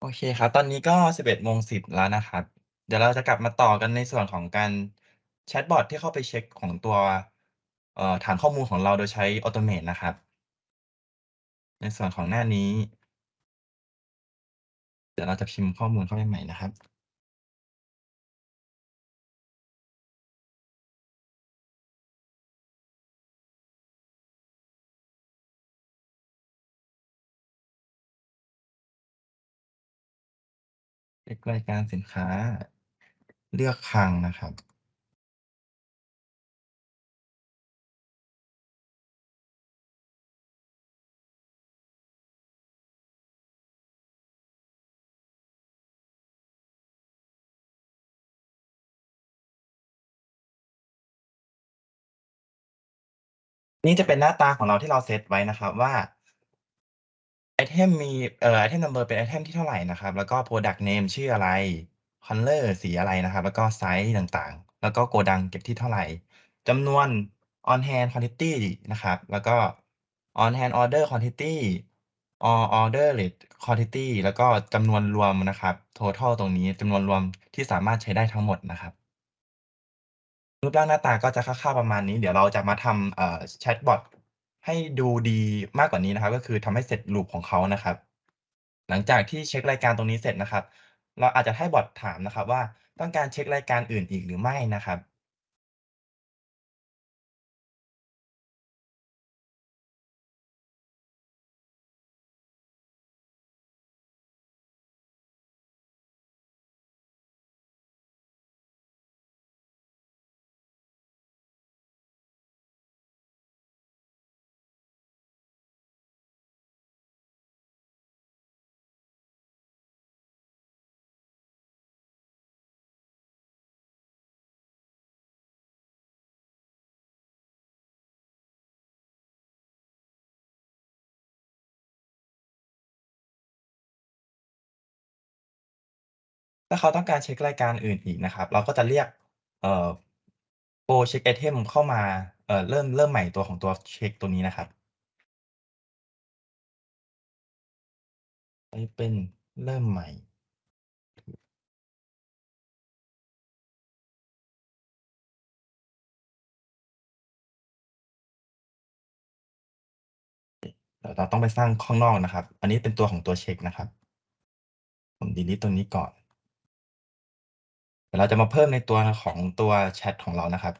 โอเคครับ ตอนนี้ก็ 11:10 แล้วนะครับ เดี๋ยวเราจะกลับมาต่อกันในส่วนของการแชทบอทที่เข้าไปเช็คของตัวเอ่อฐานข้อมูลของเราโดยใช้ออโตเมตนะครับ ในส่วนของหน้านี้ เดี๋ยวเราจะพิมพ์ข้อมูลเข้าไปใหม่นะครับ เช็กรายการสินค้า เลือกคลังนะครับ นี่จะเป็นหน้าตาของเราที่เราเซตไว้นะครับว่า ไอเทมมี เอ่อ item number เป็นไอเทมที่เท่าไรนะครับ แล้วก็ product name ชื่ออะไรคัลเลอร์สีอะไรนะครับ แล้วก็ไซซ์ต่าง ๆ แล้วก็โกดังเก็บที่เท่าไร จำนวน on hand quantity นะครับ แล้วก็ on hand order quantity or ordered quantity แล้วก็จำนวนรวมนะครับ total ตรงนี้จำนวนรวมที่สามารถใช้ได้ทั้งหมดนะครับ รูปร่างหน้าตาก็จะคร่าวๆประมาณนี้ เดี๋ยวเราจะมาทำเอ่อแชตบอต ให้ดูดีมากกว่านี้นะครับ ก็คือทำให้เสร็จลูปของเขานะครับ หลังจากที่เช็ครายการตรงนี้เสร็จนะครับ เราอาจจะให้บอทถามนะครับว่าต้องการเช็ครายการอื่นอีกหรือไม่นะครับ ถ้าเขาต้องการเช็กรายการอื่นอีกนะครับ เราก็จะเรียกเอ่อ Go check item เข้ามาเอ่อเริ่มเริ่มใหม่ตัวของตัวเช็กตัวนี้นะครับให้เป็นเริ่มใหม่ เราต้องไปสร้างข้างนอกนะครับ อันนี้เป็นตัวของตัวเช็กนะครับ ผมดีลิตตัวนี้ก่อน เดี๋ยวเราจะมาเพิ่มในตัวของตัวแชทของเรานะครับ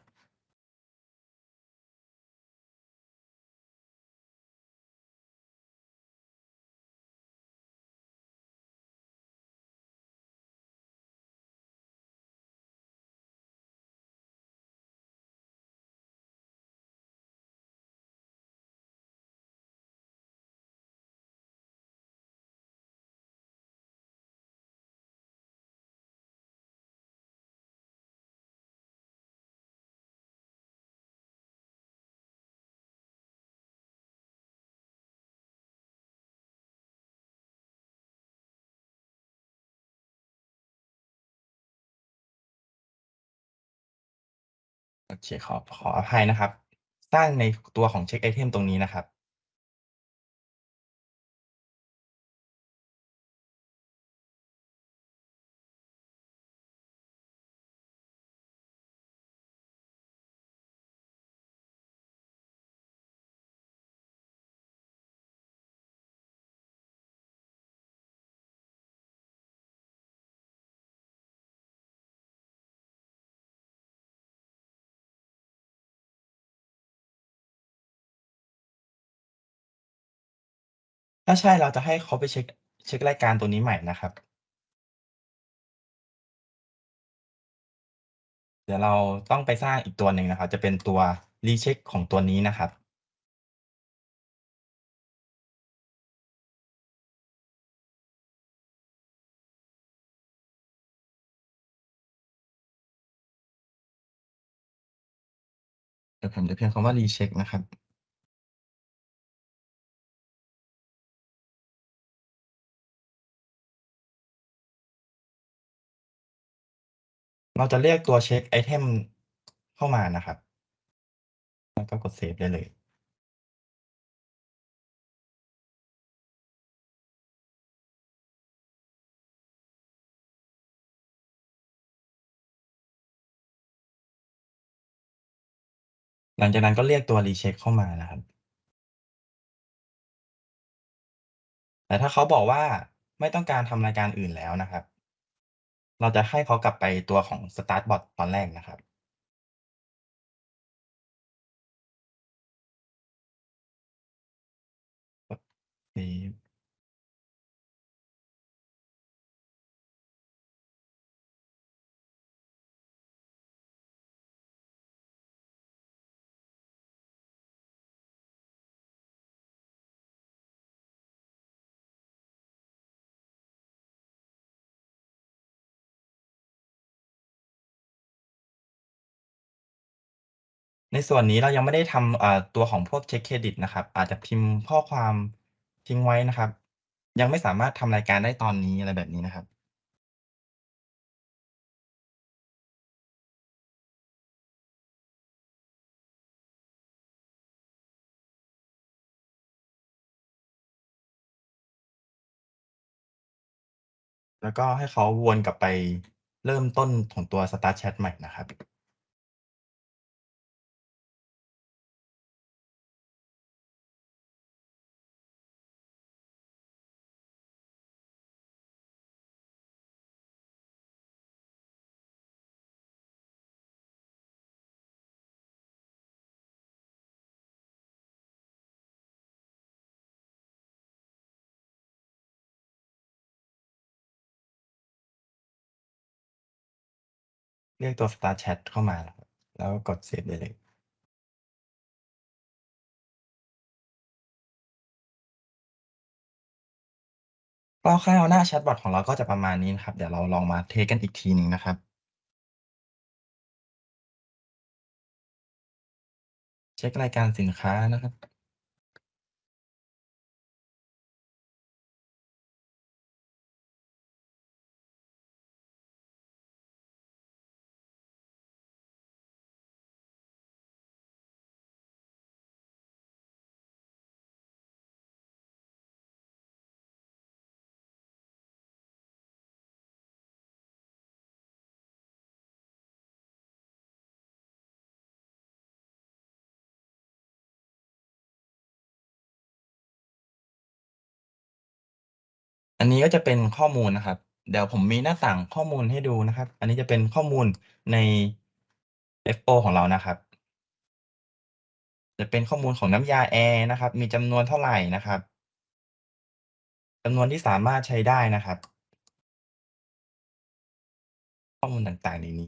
โอเคขอขออภัยนะครับ สร้างในตัวของเช็คไอเทมตรงนี้นะครับ ถ้าใช่เราจะให้เขาไปเช็ก เช็กรายการตัวนี้ใหม่นะครับ เดี๋ยวเราต้องไปสร้างอีกตัวหนึ่งนะครับ จะเป็นตัว recheck ของตัวนี้นะครับ เดี๋ยวผมจะเพิมพ์คำว่า recheck นะครับ เราจะเรียกตัวเช็คไอเทมเข้ามานะครับ แล้วก็กดเซฟได้เลย หลังจากนั้นก็เรียกตัวรีเช็คเข้ามานะครับ แต่ถ้าเขาบอกว่าไม่ต้องการทำรายการอื่นแล้วนะครับ เราจะให้เขากลับไปตัวของ start bot ตอนแรกนะครับเในส่วนนี้เรายังไม่ได้ทำอ่าตัวของพวกเช็กเครดิตนะครับ อาจจะพิมพ์ข้อความทิ้งไว้นะครับ ยังไม่สามารถทำรายการได้ตอนนี้อะไรแบบนี้นะครับ แล้วก็ให้เขาวนกลับไปเริ่มต้นของตัว start chat ใหม่นะครับ เรียกตัว start chat เข้ามานะครับ แล้วก็กดเซฟได้เลยคร่าวๆหน้าแชตบอตของเราก็จะประมาณนี้นะครับ เดี๋ยวเราลองมาเทสกันอีกทีหนึ่งนะครับเช็กรายการสินค้านะครับ อันนี้ก็จะเป็นข้อมูลนะครับ เดี๋ยวผมมีหน้าต่างข้อมูลให้ดูนะครับ อันนี้จะเป็นข้อมูลใน F-O ของเรานะครับ จะเป็นข้อมูลของน้ำยาแอร์นะครับ มีจำนวนเท่าไหร่นะครับจำนวนที่สามารถใช้ได้นะครับ ข้อมูลต่างๆในนี้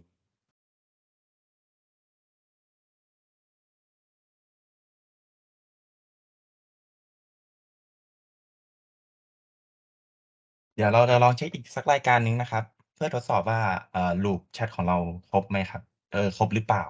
เดี๋ยวเราจะลองเช็คอีกสักรายการหนึ่งนะครับ เพื่อทดสอบว่าเอ่อ loop แชทของเราครบไหมครับ เออ ครบหรือเปล่า?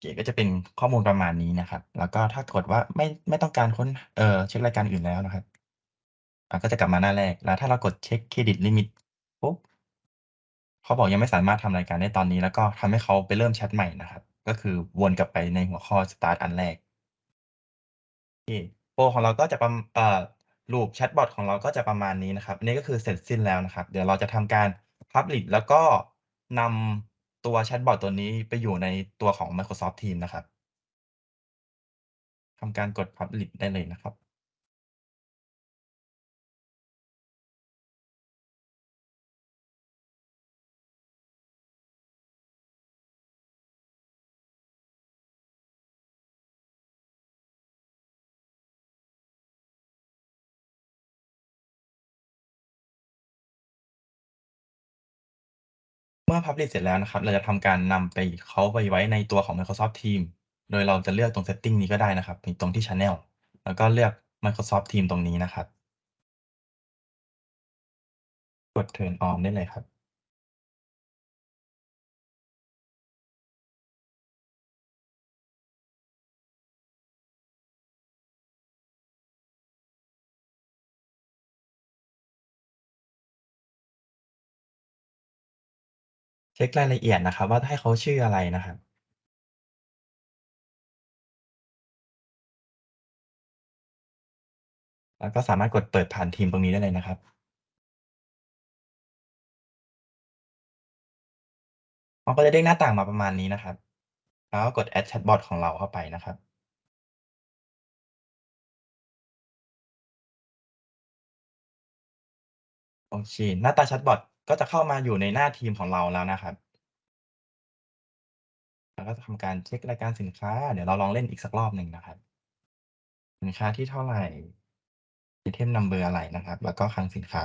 เคก็จะเป็นข้อมูลประมาณนี้นะครับ แล้วก็ถ้ากดว่าไม่ไม่ต้องการค้นเอ่อเช็กรายการอื่นแล้วนะครับก็จะกลับมาหน้าแรก แล้วถ้าเรากดเช็กเครดิตลิมิตปุ๊บเขาบอกยังไม่สามารถทำรายการได้ตอนนี้ แล้วก็ทำให้เขาไปเริ่มแชตใหม่นะครับ ก็คือวนกลับไปในหัวข้อสตาร์ตอันแรกโอเคโฟลว์ของเราก็จะประอ่า loop แชตบอตของเราก็จะประมาณนี้นะครับอันนี้ก็คือเสร็จสิ้นแล้วนะครับ เดี๋ยวเราจะทำการ publish แล้วก็นำ ตัวแชตบอทตัวนี้ไปอยู่ในตัวของ Microsoft Teams นะครับทำการกด Public ได้เลยนะครับ เมื่อ publish เสร็จแล้วนะครับ เราจะทำการนำไปเขาไปไว้ในตัวของ Microsoft Teams โดยเราจะเลือกตรง setting นี้ก็ได้นะครับตรงที่ channel แล้วก็เลือก Microsoft Teams ตรงนี้นะครับ กด turn on ได้เลยครับ เช็กรายละเอียดนะครับว่าให้เขาชื่ออะไรนะครับแล้วก็สามารถกดเปิดผ่านทีมตรงนี้ได้เลยนะครับ มันก็จะเด้งหน้าต่างมาประมาณนี้นะครับ แล้วก็กด Add Chatbot ของเราเข้าไปนะครับ โอเค หน้าตาแชตบอต ก็จะเข้ามาอยู่ในหน้าทีมของเราแล้วนะครับแล้วก็จะทำการเช็กรายการสินค้า เดี๋ยวเราลองเล่นอีกสักรอบหนึ่งนะครับ สินค้าที่เท่าไหร Item Number อร์อะไรนะครับ แล้วก็คลังสินค้า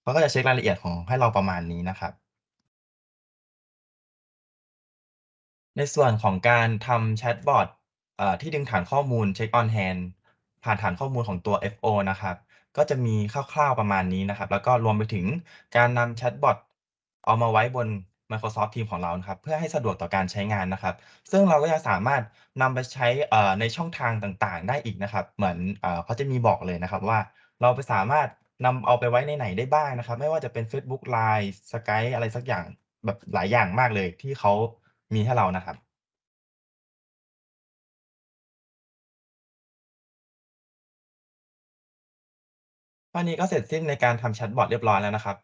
เขาก็จะเช็กรายละเอียดของให้เราประมาณนี้นะครับ ในส่วนของการทำแชตบอตเอ่อที่ดึงฐานข้อมูล Check on Hand ผ่านฐานข้อมูลของตัว FO นะครับ ก็จะมีคร่าวๆประมาณนี้นะครับ แล้วก็รวมไปถึงการนำแชตบอตเอามาไว้บน Microsoft Teams ของเรานะครับ เพื่อให้สะดวกต่อการใช้งานนะครับ ซึ่งเราก็ยังสามารถนำไปใช้ในช่องทางต่างๆ ได้อีกนะครับ เหมือนเขาจะมีบอกเลยนะครับว่าเราไปสามารถนำเอาไปไว้ในไหนได้บ้างนะครับ ไม่ว่าจะเป็นเฟซบุ๊ก LINE Skype อะไรสักอย่างแบบหลายอย่างมากเลยที่เขามีให้เรานะครับ เท่านี้ก็เสร็จสิ้นในการทำแชตบอตเรียบร้อยแล้วนะครับ